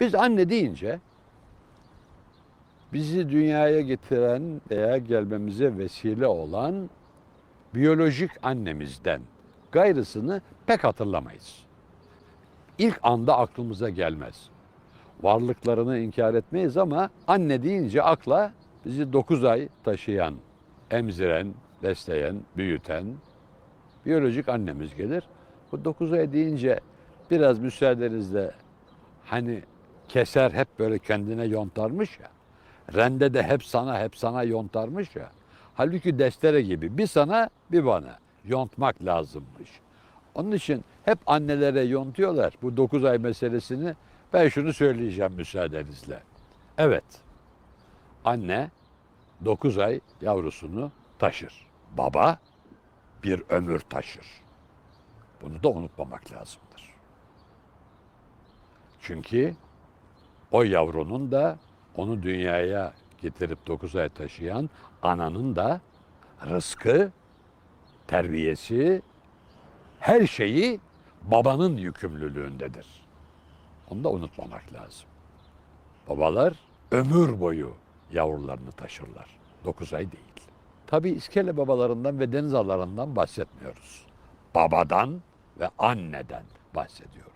Biz anne deyince bizi dünyaya getiren veya gelmemize vesile olan biyolojik annemizden gayrısını pek hatırlamayız. İlk anda aklımıza gelmez. Varlıklarını inkar etmeyiz ama anne deyince akla bizi 9 ay taşıyan, emziren, besleyen, büyüten biyolojik annemiz gelir. Bu 9 ay deyince biraz müsaadenizle hani keser hep böyle kendine yontarmış ya. Rende de hep sana hep sana yontarmış ya. Halbuki destere gibi bir sana bir bana yontmak lazımmış. Onun için hep annelere yontuyorlar bu 9 ay meselesini. Ben şunu söyleyeceğim müsaadenizle. Evet, anne 9 ay yavrusunu taşır. Baba bir ömür taşır. Bunu da unutmamak lazımdır. Çünkü o yavrunun da onu dünyaya getirip 9 ay taşıyan ananın da rızkı, terbiyesi, her şeyi babanın yükümlülüğündedir. Onu da unutmamak lazım. Babalar ömür boyu yavrularını taşırlar. 9 ay değil. Tabii iskele babalarından ve deniz analarından bahsetmiyoruz. Babadan ve anneden bahsediyoruz.